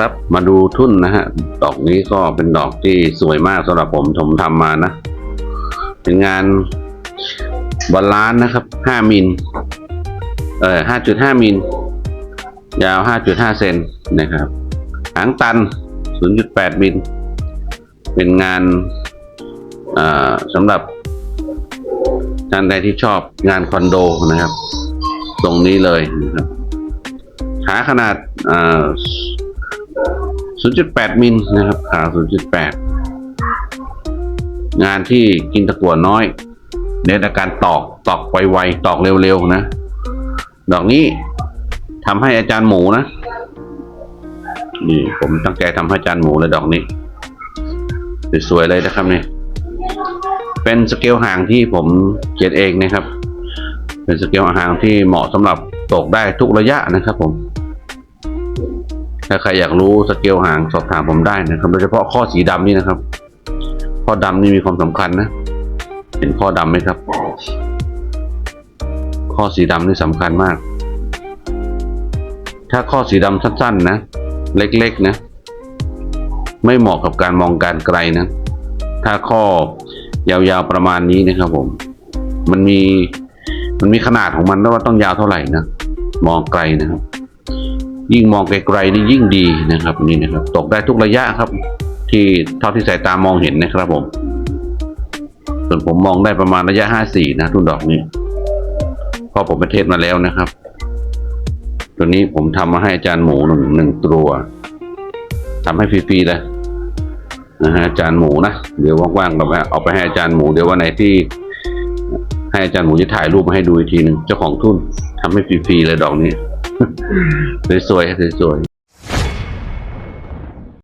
ครับมาดูทุ่นนะฮะ ดอกนี้ก็เป็นดอกที่สวยมากสำหรับผมผมทำมานะ เป็นงานบาลานนะครับ5มิลเออ5.5มิลยาว5.5เซนนะครับหางตัน0.8มิลเป็นงานอ่าสำหรับท่านใดที่ชอบงานคอนโดนะครับ ตรงนี้เลยนะครับขาขนาดอ่า 0.8 มิลนะครับขา0.8 งานที่กินตะกั่วน้อยเน้นอาการตอกตอกไวๆตอกเร็วๆนะ ดอกนี้ทำให้อาจารย์หมูนะ นี่ผมตั้งใจทำให้อาจารย์หมูเลยดอกนี้ สวยๆเลยนะครับเนี่ยเป็นสเกลห่างที่ผมเขียนเองนะครับ เป็นสเกลห่างที่เหมาะสำหรับตกได้ทุกระยะนะครับผม ถ้าใครอยากรู้สเกลห่างสอบถามผมได้นะครับ โดยเฉพาะข้อสีดำนี่นะครับ ข้อดำนี่มีความสำคัญนะ เห็นข้อดำไหมครับ ข้อสีดำนี่สำคัญมาก ถ้าข้อสีดำสั้นๆนะ เล็กๆนะ ไม่เหมาะกับการมองการไกลนะ ถ้าข้อยาวๆประมาณนี้นะครับผม มันมีมันมีขนาดของมันแล้วว่าต้องยาวเท่าไหร่นะ มองไกลนะครับ ยิ่งมองไกลๆนี่ยิ่งดีนะครับนี่นะครับ ตกได้ทุกระยะครับ ที่เท่าที่สายตามองเห็นนะครับผม ส่วนผมมองได้ประมาณระยะห้าสี่นะทุนดอกนี้พราะผมไปเทสมาแล้วนะครับ ตัวนี้ผมทำมาให้อาจารย์หมูหนึ่งหนึ่งตัวทำให้ฟรีๆเลยนะฮะอาจารย์หมูนะเดี๋ยวว่างๆเราไปเอาไปให้อาจารย์หมูเดี๋ยววันไหนที่ให้อาจารย์หมูจะถ่ายรูปมาให้ดูอีกทีหนึ่งเจ้าของทุนทำให้ฟรีๆเลยดอกนี้ สวยๆสวยๆ